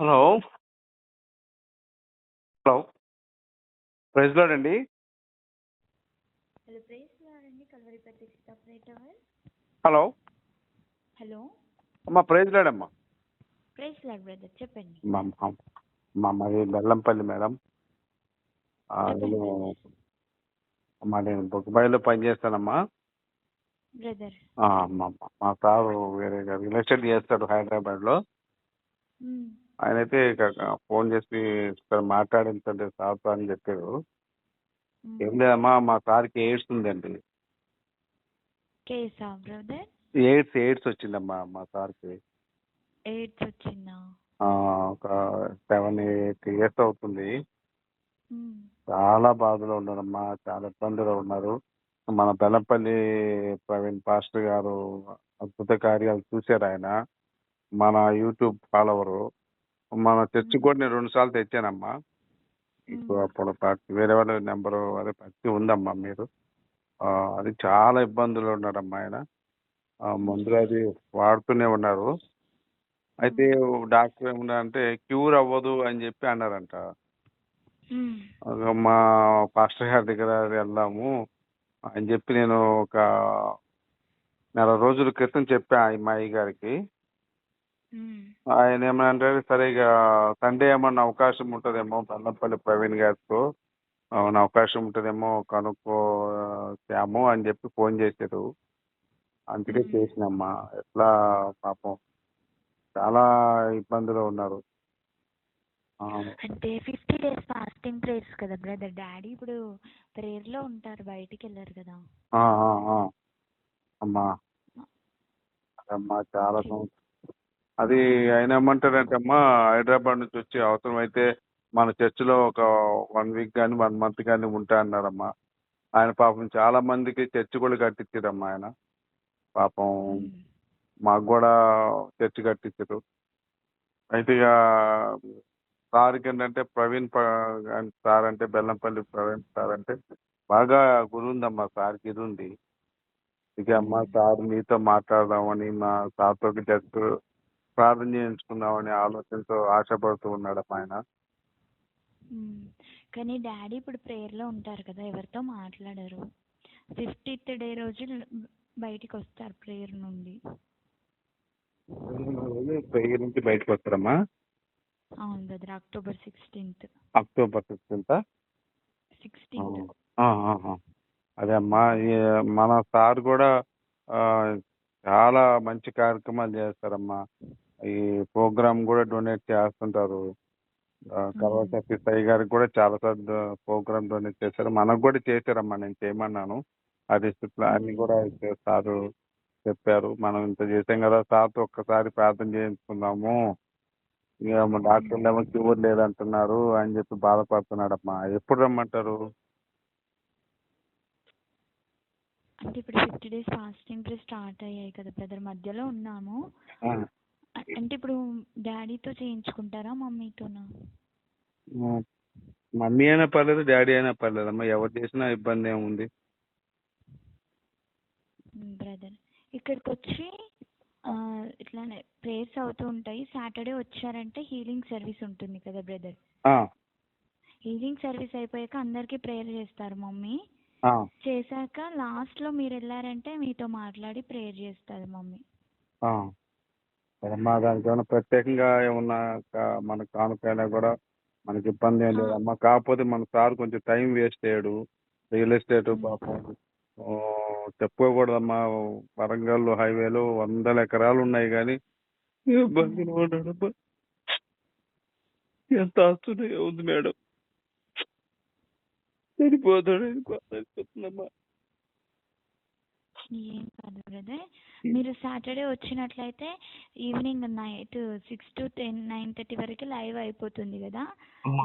Hello. Hello. Praise lord అండి. Hello Calvary hello. Hello. అమ్మా praise lord అమ్మా. Praise Lord brother చెప్పండి. మా మాది బెల్లంపల్లి మేడం. నేను అమ్మా నేను బొగ్గుబాయిలో పనిచేస్తానమ్మా బ్రదర్. ఆ, మా మా సారు వేరే రియల్ ఎస్టేట్ చేస్తాడు హైదరాబాద్లో. ఆయన అయితే ఇక ఫోన్ చేసి ఇక్కడ మాట్లాడించండి సార్తో అని చెప్పారు. ఏం లేదమ్మా మా సార్కి ఎయిడ్స్ ఉందండి. కేసా బ్రదర్. ఎయిడ్స్ ఎయిడ్స్ వచ్చిందమ్మా మా సార్కి. ఎయిడ్స్ వచ్చిందా? ఆ, ఒక సెవెన్ ఎయిట్ ఇయర్స్ అవుతుంది. మ్మ్. చాలా బాధలో ఉన్నారమ్మా చాలా ఇబ్బందులు ఉన్నారు. మన బెల్లంపల్లి ప్రవీణ్ పాస్టర్ గారు అద్భుత కార్యాలు చూశారు ఆయన. మన యూట్యూబ్ ఫాలోవరు. మన చర్చి కూడా నేను రెండు సార్లు తెచ్చానమ్మా. ఇప్పుడు అప్పుడు భక్తి వేరే వాళ్ళ నెంబరు అదే భక్తి ఉందమ్మా మీరు. అది చాలా ఇబ్బందులు ఉన్నారమ్మా ఆయన. మందులు అది వాడుతూనే ఉన్నారు. అయితే డాక్టర్ ఏమన్నా అంటే క్యూర్ అవ్వదు అని చెప్పి అన్నారంట. మా పాస్టర్ గారి దగ్గర వెళ్దాము అని చెప్పి నేను ఒక నెల రోజుల క్రితం చెప్పా మా అయ్య గారికి. ఆయన ఏమన్నా సరే ఇక సండే ఏమన్నా అవకాశం ఉంటుందేమో బెల్లంపల్లి ప్రవీణ్ గారితో. అవును అవకాశం ఉంటుందేమో కనుక్కోసాము అని చెప్పి ఫోన్ చేశారు. అందుకే మ్మ్. చేసినమ్మా. ఎట్లా పాపం. చాలా ఇబ్బందులు ఉన్నారు. అంటే ఫిఫ్టీ డేస్ ఫాస్టింగ్ ప్రేయర్స్ కదా బ్రదర్. డాడీ ఇప్పుడు prayer లో ఉంటారు బయటికి వెళ్ళారు కదా. అమ్మా. అమ్మా చాలా సంవత్సరం అది ఆయన ఏమంటారంటే అమ్మా హైదరాబాద్ నుంచి వచ్చి అవసరం అయితే మన చర్చిలో ఒక వన్ వీక్ కానీ వన్ మంత్ కానీ ఉంటా అన్నారమ్మా. ఆయన పాపం చాలా మందికి చర్చి కూడా కట్టించారమ్మా ఆయన. పాపం. మాకు కూడా చర్చి కట్టించారు అయితే ఇక సార్కి ఏంటంటే ప్రవీణ్ సార్ అంటే బెల్లంపల్లి ప్రవీణ్ సార్ అంటే బాగా గురి ఉందమ్మా సార్కి ఇది ఉంది ఇక అమ్మ సార్ మీతో మాట్లాడదామని మా సార్తో జస్ట్ ప్రార్థన చేయించుకుందామని ఆలోచనతో ఆశపడుతూ ఉన్నాడమ్మా ఆయన. కానీ డాడీ ఇప్పుడు prayer లో ఉంటారు కదా ఎవరితో మాట్లాడరు. ఫిఫ్టీత్ డే రోజు బయటికి వస్తారు ప్రేయర్ నుండి. ప్రేయర్ నుంచి బయటకు వస్తారమ్మా అవును brother October sixteenth. October sixteenth? అదే అమ్మా మన సార్ కూడా చాలా మంచి కార్యక్రమాలు చేస్తారమ్మా. ఈ ప్రోగ్రామ్ కూడా డొనేట్ చేస్తుంటారు. తర్వాత పిసయ్య గారికి కూడా చాలా సార్లు ప్రోగ్రామ్ డొనేట్ చేశారు. మనకు కూడా చేశారమ్మా నేను చేయమన్నాను. అది అన్ని కూడా సారు చెప్పారు. మనం ఇంత చేసాం కదా సార్తో ఒక్కసారి ప్రార్థన చేయించుకుందాము. ఇక డాక్టర్లు ఏమో క్యూర్ లేదంటున్నారు అని చెప్పి బాధపడుతున్నాడమ్మా. ఎప్పుడు రమ్మంటారు? అంటే ఇప్పుడు ఫిఫ్టీ డేస్ ఫాస్టింగ్ స్టార్ట్ అయ్యాయి కదా బ్రదర్. మధ్యలో ఉన్నాము. అంటే ఇప్పుడు డాడీతో చేయించుకుంటారా మమ్మీతోనా? మమ్మీ అయినా పర్లేదు డాడీ అయినా పర్లేదు. అమ్మా ఎవరు చేసినా ఇబ్బంది ఏముంది. బ్రదర్ ఇక్కడికి వచ్చి ఇట్లానే ప్రేయర్స్ అవుతూ ఉంటాయి. సాటర్డే వచ్చారంటే హీలింగ్ సర్వీస్ ఉంటుంది కదా బ్రదర్? హీలింగ్ సర్వీస్ అయిపోయాక అందరికీ ప్రేయర్ చేస్తారు మమ్మీ. చేశాక లాస్ట్లో మీరు వెళ్ళారంటే మీతో మాట్లాడి ప్రేయర్ చేస్తారు మమ్మీ. సరేమ్మా దానికి ఏమైనా ప్రత్యేకంగా ఏమన్నా కా- మన కానుకైనా కూడా మనకి ఇబ్బంది ఏం లేదమ్మా కాకపోతే మన సార్ కొంచెం టైం వేస్ట్ చేయడు. రియల్ ఎస్టేట్ పాపం చెప్పుకోకూడదమ్మా వరంగల్ హైవేలో వందల ఎకరాలు ఉన్నాయి కానీ ఇబ్బందిలో ఉన్నాడమ్మా ఎంత ఆస్తుంది ఉంది మేడం. చనిపోతాడని బాధ అయిపోతుందమ్మా ఏం కాదు బ్రదర్. మీరు సాటర్డే వచ్చినట్లయితే evening night six to ten nine thirty వరకు లైవ్ అయిపోతుంది కదా.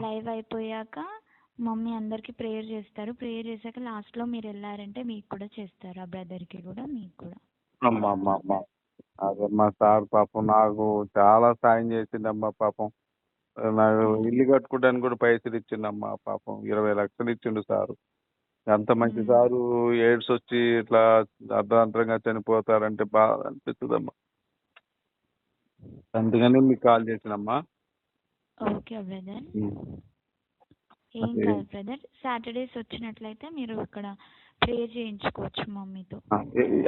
లైవ్ అయిపోయాక మమ్మీ అందరికి ప్రేయర్ చేస్తారు. ప్రేయర్ చేశాక లాస్ట్లో మీరు వెళ్ళారంటే మీకు కూడా చేస్తారు ఆ బ్రదర్కి కూడా మీకు కూడా? అమ్మా అదే మా సార్ పాపం నాకు చాలా సాయం చేసిండమ్మా పాపం. నాకు ఇల్లు కట్టుకోవడానికి కూడా పైసలు ఇచ్చిండమ్మా పాపం. ఇరవై లక్షలు ఇచ్చిండు సారు. అంత మంచి. సారు ఎయిడ్స్ వచ్చి ఇట్లా అర్ధాంతరంగా చనిపోతారంటే బాధ అనిపిస్తుందమ్మా. అందుకని మీకు కాల్ చేసినమ్మా. Okay brother. ఏం. కాదు బ్రదర్. సాటర్డేస్ వచ్చినట్లయితే మీరు ఇక్కడ ప్రే చేయించుకోవచ్చు మమ్మీతో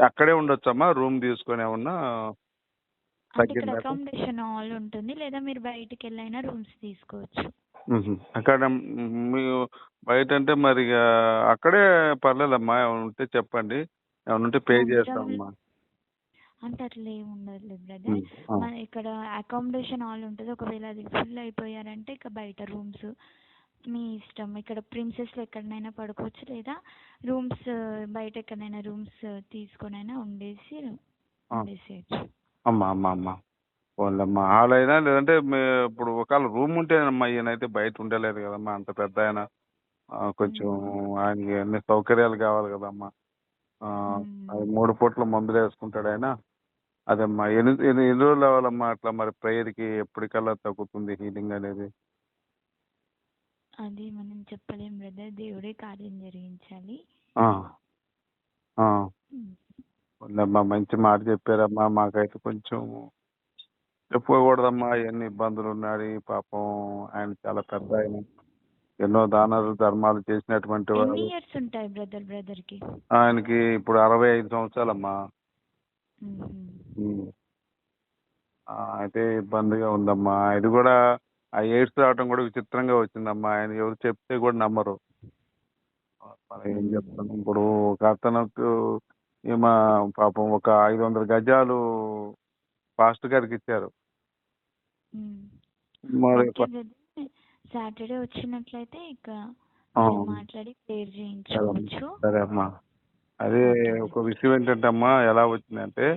అక్కడే ఉండొచ్చమ్మా? రూమ్ తీసుకొని ఏమన్నా అంటే ఇక్కడ అకామిడేషన్ హాల్ ఉంటుంది. లేదా మీరు బయటికి వెళ్ళైనా రూమ్స్ తీసుకోవచ్చు. అక్కడ మీరు బయట అంటే మరి ఇక అక్కడే పర్లేదమ్మా ఏమైనా ఉంటే చెప్పండి. ఏమైనా ఉంటే పే చేస్తామమ్మా. అంటే అట్లా ఏమి ఉండదు బ్రదర్. ఆ. మన ఇక్కడ అకామిడేషన్ హాల్ ఉంటుంది ఒకవేళ అది ఫుల్ అయిపోయారంటే ఇక బయట రూమ్స్ మీ ఇష్టం. ఇక్కడ ప్రిన్సెస్లో ఎక్కడనైనా పడుకోవచ్చు లేదా రూమ్స్ బయట ఎక్కడైనా రూమ్స్ తీసుకొనైనా ఉండేసి ఆ. ఉండేసేయచ్చు. అమ్మా అమ్మా అమ్మా. హాల్ అయినా లేదంటే మే- ఇప్పుడు ఒకవేళ రూమ్ ఉంటేనమ్మా ఈయనైతే బయట ఉండలేదు కదమ్మా అంత పెద్ద ఆయన ఆ, కొంచెం ఆయనకి అన్ని సౌకర్యాలు కావాలి కదమ్మా. ఆ. అది మూడు పూట్ల మందులు వేసుకుంటాడు ఆయన. అదమ్మా ఎన్ని ఎన్ని ఎన్ని రోజులు అవ్వాలమ్మా అట్లా మరి ప్రేయర్కి? ఎప్పటికల్లా తగ్గుతుంది హీలింగ్ అనేది? అది మనం చెప్పలేం బ్రదర్ దేవుడే కార్యం జరిగించాలి. ఆ. ఆ. మ్మ్. పోన్లేమ్మా మంచి మాట చెప్పారమ్మా. మాకైతే కొంచెం చెప్పుకోకూడదమ్మా ఎన్ని ఇబ్బందులు ఉన్నాయి పాపం. ఆయన చాలా పెద్ద ఆయన. ఎన్నో దానాలు ధర్మాలు చేసినటువంటి వాడు ఎన్ని ఇయర్స్ ఉంటాయి బ్రదర్ బ్రదర్కి? ఆయనకి ఇప్పుడు అరవై ఐదు సంవత్సరాలమ్మా. అయితే ఇబ్బందిగా ఉందమ్మా. ఇది కూడా ఆ ఎయిడ్స్ రావటం కూడా విచిత్రంగా వచ్చిందమ్మా. ఆయన ఎవరు చెప్తే కూడా నమ్మరు. మనం ఏం చెప్తాం? ఇప్పుడు ఒక అతనుకు ఈమె పాపం ఒక ఐదు వందల గజాలు పాస్ట్ గారికి ఇచ్చారు. మరి సాటర్డే వచ్చినట్లయితే ఇక ఆ, మీరు మాట్లాడి ప్రేయర్ చేయించుకోవచ్చు. సరే అమ్మా. అదే ఒక విషయం ఏంటంటే అమ్మా ఎలా వచ్చిందంటే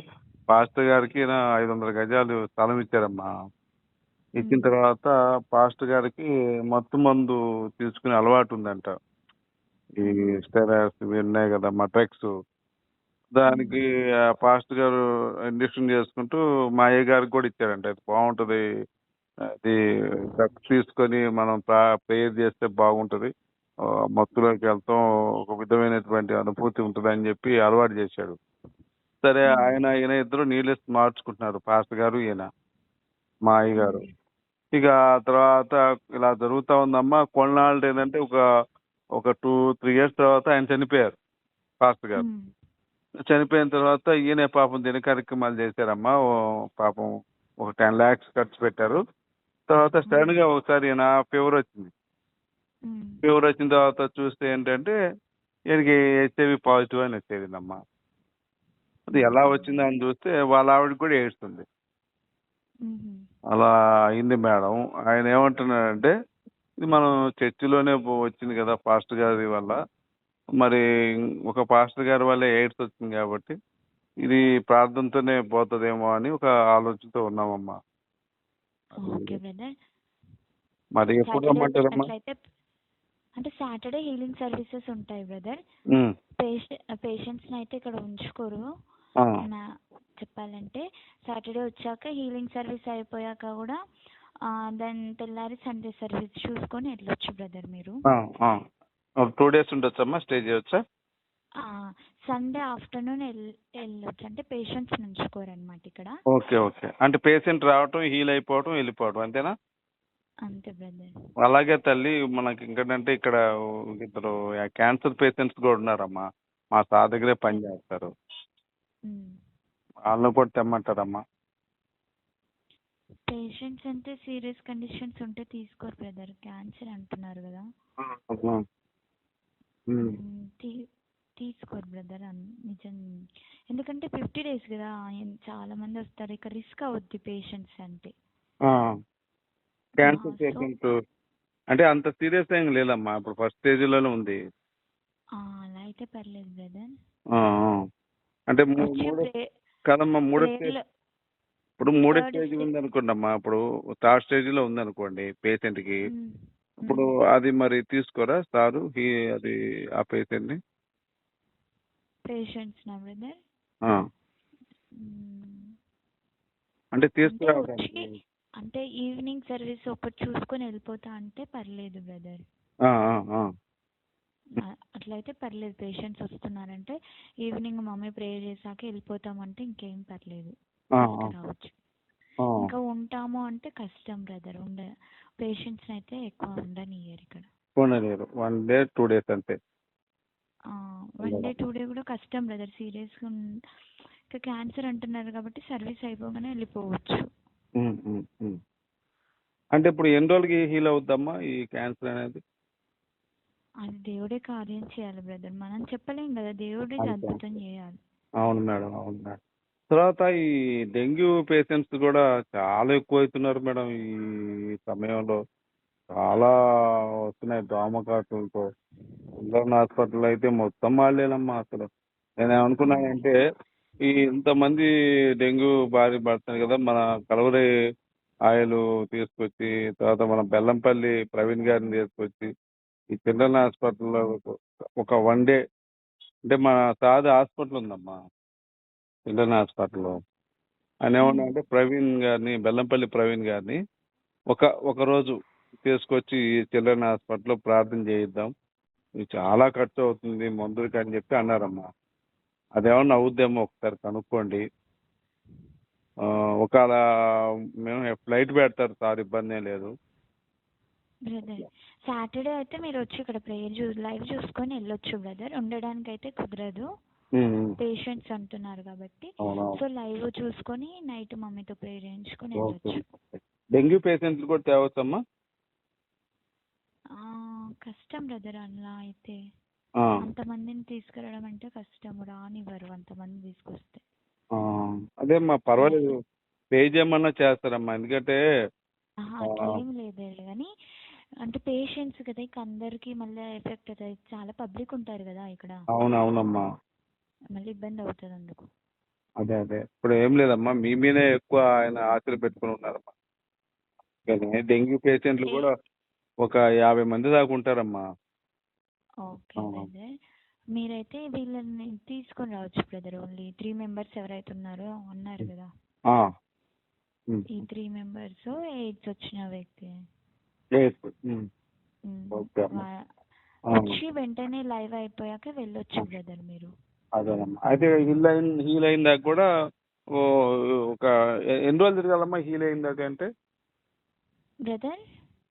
పాస్టర్ గారికి ఐదు వందల గజాలు స్థలం ఇచ్చారమ్మా. ఇచ్చిన. తర్వాత పాస్టర్ గారికి మత్తు మందు తీసుకునే అలవాటు ఉందంట. ఈ స్టెరాయిడ్స్ ఇవి ఉన్నాయి కదమ్మా డ్రగ్స్. దానికి పాస్టర్ గారు ఇంజక్షన్ చేసుకుంటూ మా అయ్య గారికి కూడా ఇచ్చారంట. అది బాగుంటది అది తీసుకొని మనం ప్రేయర్ చేస్తే బాగుంటది. మత్తులోకి వెళ్తాం ఒక విధమైనటువంటి అనుభూతి ఉంటుంది అని చెప్పి అలవాటు చేశాడు. సరే. ఆయన ఈయన ఇద్దరు నీళ్ళేసి మార్చుకుంటున్నారు పాస్టర్ గారు ఈయన మా అయ్య గారు. ఇక తర్వాత ఇలా జరుగుతా ఉందమ్మా. కొన్నాళ్ళు ఏంటంటే ఒక ఒక టూ త్రీ ఇయర్స్ తర్వాత ఆయన చనిపోయారు పాస్టర్ గారు. చనిపోయిన తర్వాత ఈయన పాపం దిన కార్యక్రమాలు చేశారమ్మా పాపం ఒక టెన్ లాక్స్ ఖర్చు పెట్టారు. తర్వాత సడన్గా ఒకసారి ఈయన ఫీవర్ వచ్చింది. ఫీవర్ వచ్చిన తర్వాత చూస్తే ఏంటంటే ఈయనకి హెచ్ఐవి పాజిటివ్ అని వచ్చేసిందమ్మా. అది ఎలా వచ్చిందా అని చూస్తే వాళ్ళ ఆవిడ కూడా ఏడుస్తుంది. అలా అయింది మేడం. ఆయన ఏమంటున్నాడంటే ఇది మనం చర్చిలోనే వచ్చింది కదా పాస్టర్ గారి వల్ల. మరి ఒక పాస్టర్ గారి వల్ల ఎయిడ్స్ వచ్చింది కాబట్టి ఇది ప్రార్థనతోనే పోతుందేమో అని ఒక ఆలోచనతో ఉన్నామమ్మా. Okay brother. మరి ఎప్పుడు రమ్మంటారమ్మా? అంటే సాటర్డే హీలింగ్ సర్వీసెస్ ఉంటాయి బ్రదర్. ఉమ్, పేషెంట్స్ని అయితే ఇక్కడ ఉంచుకోరు. చెప్పాలంటే సాటర్డే వచ్చాక హీలింగ్ సర్వీస్ అయిపోయాక కూడా దెన్ తెల్లారి సండే సర్వీస్ చూసుకొని వెళ్ళొచ్చు బ్రదర్ మీరు. టూ డేస్ ఉండొచ్చమ్మా? స్టే చేయొచ్చా? సండే ఆఫ్టర్నూన్ వెళ్ళొచ్చు. అంటే పేషెంట్స్ ఉంచుకోరనమాట ఇక్కడ. Okay okay. అంటే పేషెంట్ రావటం హీల్ అయిపోవటం వెళ్ళిపోవటం అంతేనా? అంతే బ్రదర్ అలాగే తల్లి మనకి ఇంకంటే ఇక్కడ ఇద్దరు క్యాన్సర్ పేషెంట్స్ కూడా ఉన్నారమ్మా. మా సార్ దగ్గరే పని చేస్తారు. వాళ్ళని కూడా తెమ్మంటారమ్మా. పేషెంట్స్ అంటే సీరియస్ కండిషన్స్ ఉంటే తీసుకోరు బ్రదర్ క్యాన్సర్ అంటున్నారు కదా. తీసుకోరు బ్రదర్ నిజం ఎందుకంటే ఫిఫ్టీ డేస్ కదా చాలా మంది వస్తారు ఇక రిస్క్ అవుద్ది పేషెంట్స్ అంటే. క్యాన్సర్ పేషెంట్ అంటే అంత సీరియస్ ఏం లేదమ్మా ఇప్పుడు ఫస్ట్ స్టేజ్లోనే ఉంది ఆ, అలా అయితే పర్లేదు బ్రదర్. అంటే మూడో కదమ్మా మూడో స్టేజ్ ఇప్పుడు మూడో స్టేజ్ స్టేజ్. ఉంది అనుకోండమ్మా ఇప్పుడు థర్డ్ స్టేజ్లో ఉంది అనుకోండి పేషెంట్కి. ఇప్పుడు. అది మరి తీసుకోరా సారు అది ఆ పేషెంట్ ని పేషెంట్స్ నా బ్రదర్. అంటే తీసుకురావడానికి అంటే ఈవినింగ్ సర్వీస్ ఒకటి చూసుకొని వెళ్ళిపోతా అంటే పర్లేదు బ్రదర్. అట్లయితే పర్లేదు పేషెంట్స్ వస్తున్నారంటే ఈవినింగ్ మమ్మీ ప్రేయర్ చేశాక వెళ్ళిపోతామంటే ఇంకేం పర్లేదు. రావచ్చు. ఇంకా ఉంటాము అంటే కష్టం బ్రదర్. ఉండ పేషెంట్స్ని అయితే ఎక్కువ ఉండనియ్యరు ఇక్కడ. వన్ డే టూ డేస్ అంతే. వన్ డే టూ డే కూడా కష్టం బ్రదర్ సీరియస్గా ఇంకా క్యాన్సర్ అంటున్నారు కాబట్టి సర్వీస్ అయిపోగానే వెళ్ళిపోవచ్చు. అంటే ఇప్పుడు ఎన్ని రోజులకి హీల్ అవుద్దమ్మా ఈ క్యాన్సర్ అనేది? అది దేవుడే కార్యం చేయాలి బ్రదర్ మనం చెప్పలేం కదా దేవుడే. అద్భుతం చేయాలి. అవును మేడం అవును మేడం. తర్వాత ఈ డెంగ్యూ పేషెంట్స్ కూడా చాలా ఎక్కువ అవుతున్నారు మేడం ఈ సమయంలో. చాలా వస్తున్నాయి దోమకాటులతో. పిల్లల హాస్పిటల్ అయితే మొత్తం వాళ్ళేనమ్మా అసలు. నేను ఏమనుకున్నానంటే ఈ ఇంతమంది డెంగ్యూ బారి పడుతున్నారు కదా మన కలవరి ఆయిల్ తీసుకొచ్చి తర్వాత మన బెల్లంపల్లి ప్రవీణ్ గారిని తీసుకొచ్చి ఈ చిల్డ్రన్ హాస్పిటల్లో ఒక వన్ డే అంటే మన సాది హాస్పిటల్ ఉందమ్మా చిల్డ్రన్ హాస్పిటల్లో. ఆయన ఏమన్నా అంటే ప్రవీణ్ గారిని బెల్లంపల్లి ప్రవీణ్ గారిని ఒక ఒక రోజు తీసుకొచ్చి ఈ చిల్డ్రన్ హాస్పిటల్లో ప్రార్థన చేయిద్దాం. ఇది చాలా ఖర్చు అవుతుంది మందులకి అని చెప్పి అన్నారమ్మా. అదేమన్నా అవుద్దేమో ఒకసారి కనుక్కోండి. ఒకవేళ మేము ఫ్లైట్ పెడతారు సార్ ఇబ్బంది లేదు. సాటర్డే అయితే మీరు వచ్చి ఇక్కడ ప్రేయర్ చూ లైవ్ చూసుకొని వెళ్ళొచ్చు బ్రదర్. ఉండడానికి అయితే కుదరదు. పేషెంట్స్ అంటున్నారు కాబట్టి. సో లైవ్ చూసుకొని నైట్ మమ్మీతో ప్రేయర్ చేయించుకొని వెళ్ళొచ్చు. డెంగ్యూ పేషెంట్లు కూడా తేవచ్చమ్మా? కష్టం బ్రదర్ అలా అయితే. అంతమందిని తీసుకురావడం అంటే కష్టం రానివ్వరు అంతమంది తీసుకొస్తే. ఆ, అదేమ్మా పర్వాలేదు. పే చేయమన్నా చేస్తారమ్మా. ఎందుకంటే ఏం లేదు కానీ అంటే పేషెంట్స్ కదా ఇక అందరికీ మళ్ళీ ఎఫెక్ట్ అవుతుంది చాలా పబ్లిక్ ఉంటారు కదా ఇక్కడ. అవును అవునమ్మా మళ్ళీ ఇబ్బంది అవుతుంది అందుకు. అదే అదే. ఇప్పుడు ఏం లేదమ్మా మీ మీదే ఎక్కువ ఆయన ఆశలు పెట్టుకుని ఉన్నారమ్మా. డెంగ్యూ పేషెంట్లు కూడా ఒక యాభై మంది దాకా ఉంటారమ్మా ఓకే. బ్రదర్ మీరైతే వీళ్ళని తీసుకొని రావచ్చు బ్రదర్ ఓన్లీ త్రీ మెంబర్స్ ఎవరైతే ఉన్నారో అన్నారు కదా ఆ. ఉమ్. ఈ త్రీ మెంబర్స్ ఎయిడ్స్ వచ్చిన వ్యక్తి Yes. ఉమ్. ఉమ్, ఓకే అమ్మ. వా- ఆ. వచ్చి వెంటనే లైవ్ అయిపోయాక వెళ్ళొచ్చు బ్రదర్ మీరు అదేనమ్మా అయితే హీల్ అయిన హీల్ అయిన దాకా కూడా ఓ ఒక ఎ- ఎన్ని రోజులు తిరగాలమ్మా హీల్ అయిన దాకా అంటే బ్రదర్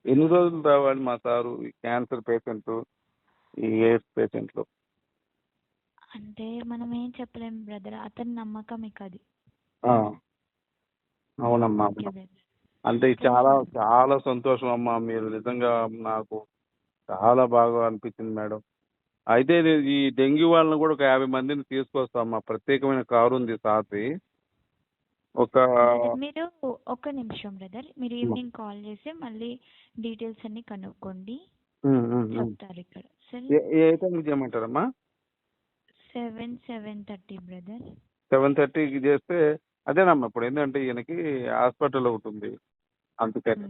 ఎన్ని రోజులు రావాలి మా సారు ఈ క్యాన్సర్ పేషెంట్ ఈ ఎయిడ్స్ పేషెంట్లు? అంటే మనం ఏం చెప్పలేం బ్రదర్ అతని నమ్మకం ఇక అది. ఆ. అవునమ్మా. Okay brother. అంటే చాలా చాలా సంతోషం అమ్మా. మీరు నిజంగా నాకు చాలా బాగా అనిపించింది మేడం. అయితే ఇది- ఈ డెంగ్యూ వాళ్ళని కూడా ఒక యాభై మందిని తీసుకొస్తామమ్మా ప్రత్యేకమైన కారు ఉంది సాతి ఒక మీరు ఒక్క నిమిషం బ్రదర్ మీరు ఈవినింగ్ కాల్ చేసి మళ్ళీ డీటెయిల్స్ అన్ని కనుక్కోండి. చెప్తారు ఇక్కడ. ఏ టైంకి చేయమంటారమ్మా? Seven seven thirty brother. Seven థర్టీకి చేస్తే అదేనమ్మా ఇప్పుడు ఏంటంటే ఈయనకి హాస్పిటల్ ఒకటి ఉంది. అందుకని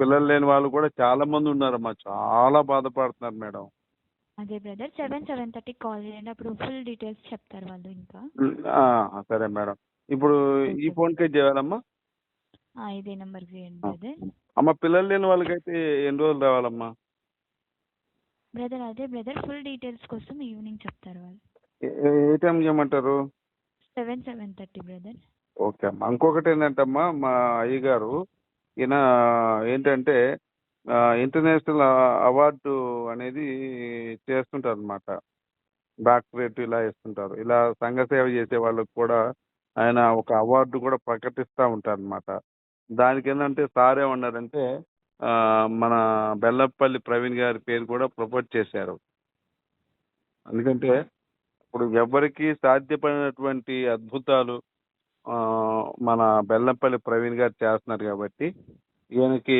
పిల్లలు లేని వాళ్ళు కూడా చాలా మంది ఉన్నారమ్మా. చాలా బాధపడుతున్నారు మేడం. అదే బ్రదర్ సెవెన్ సెవెన్ థర్టీకి కాల్ చేయండి. అప్పుడు ఫుల్ డీటెయిల్స్ చెప్తారు వాళ్ళు ఇంకా. సరే మేడం. ఇప్పుడు ఈ ఫోన్కే చేయాలమ్మా? ఆ, ఇదే నెంబర్కి చేయండి బ్రదర్ అమ్మ పిల్లలు లేని వాళ్ళకైతే ఎన్ని రోజులు రావాలమ్మా? బ్రదర్ అదే బ్రదర్ ఫుల్ డీటెయిల్స్ కోసం ఈవినింగ్ చెప్తారు వాళ్ళు. ఏ- ఏ- ఏ టైం చేయమంటారు? Seven seven thirty brother. Okay అమ్మా. ఇంకొకటి ఏంటంటమ్మా మా అయ్యగారు ఈయన ఏంటంటే ఆ, ఇంటర్నేషనల్ అవార్డు అనేది చేస్తుంటారు అనమాట డాక్టరేట్ ఇలా ఇస్తుంటారు ఇలా సంఘ సేవ చేసే వాళ్ళకి కూడా ఆయన ఒక అవార్డు కూడా ప్రకటిస్తూ ఉంటారనమాట దానికి ఏంటంటే సార్ ఏమన్నారంటే మన బెల్లపల్లి ప్రవీణ్ గారి పేరు కూడా ప్రపోజ్ చేశారు. ఎందుకంటే ఇప్పుడు ఎవరికి సాధ్యపడినటువంటి అద్భుతాలు మన బెల్లంపల్లి ప్రవీణ్ గారు చేస్తున్నారు కాబట్టి ఈయనకి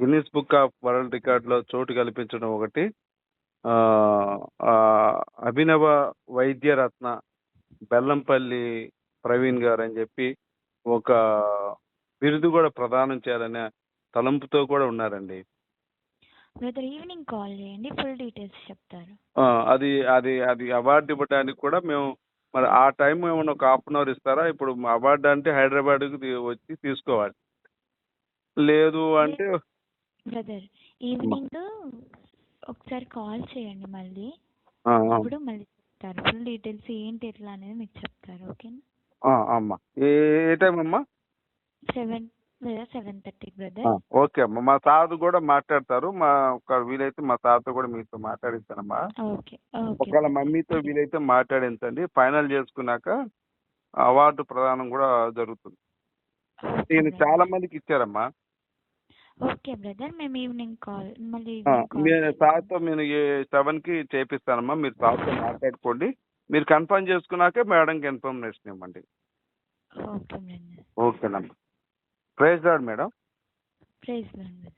గిన్నిస్ బుక్ ఆఫ్ వరల్డ్ రికార్డులో చోటు కల్పించడం ఒకటి అభినవ వైద్యరత్న బెల్లంపల్లి ప్రవీణ్ గారు అని చెప్పి ఒక బిరుదు కూడా ప్రదానం చేయాలనే తలంపుతో కూడా ఉన్నారండి. బ్రదర్ ఈవినింగ్ కాల్ చేయండి ఫుల్ డీటెయిల్స్ చెప్తారు. అది అది అది అవార్డు ఇవ్వడానికి కూడా మేము మరి ఆ టైం ఏమన్నా ఒక హాఫ్ అన్ అవర్ ఇస్తారా? ఇప్పుడు అవార్డు అంటే హైదరాబాద్కి వచ్చి తీసుకోవాలి. లేదు అంటే బ్రదర్ ఈవినింగ్ ఒకసారి కాల్ చేయండి మళ్ళీ. అప్పుడు మళ్ళీ చెప్తారు. ఫుల్ డీటెయిల్స్ ఏంటి ఎట్లా అనేది మీకు చెప్తారు ఓకేనా? అమ్మా. ఏ టైం అమ్మా? సెవెన్ లేదా సెవెన్ థర్టీ బ్రదర్. ఓకే అమ్మా. మా సార్ కూడా మాట్లాడతారు. మా ఒక వీలైతే మా సార్తో కూడా మీతో మాట్లాడిస్తానమ్మా. ఓకే ఒకవేళ మమ్మీతో వీలైతే మాట్లాడించండి. ఫైనల్ చేసుకున్నాక అవార్డు ప్రదానం కూడా జరుగుతుంది. నేను చాలా మందికి ఇచ్చారమ్మా. ఓకే బ్రదర్ మేము ఈవినింగ్ కాల్ మళ్ళీ మీరు సార్తో నేను సెవెన్కి చేపిస్తానమ్మా మీరు సార్తో మాట్లాడుకోండి. మీరు కన్ఫర్మ్ చేసుకున్నాక మేడంకి ఇన్ఫర్మేషన్ ఇవ్వండి. ఓకేనమ్మా. Praise God madam. Praise brother.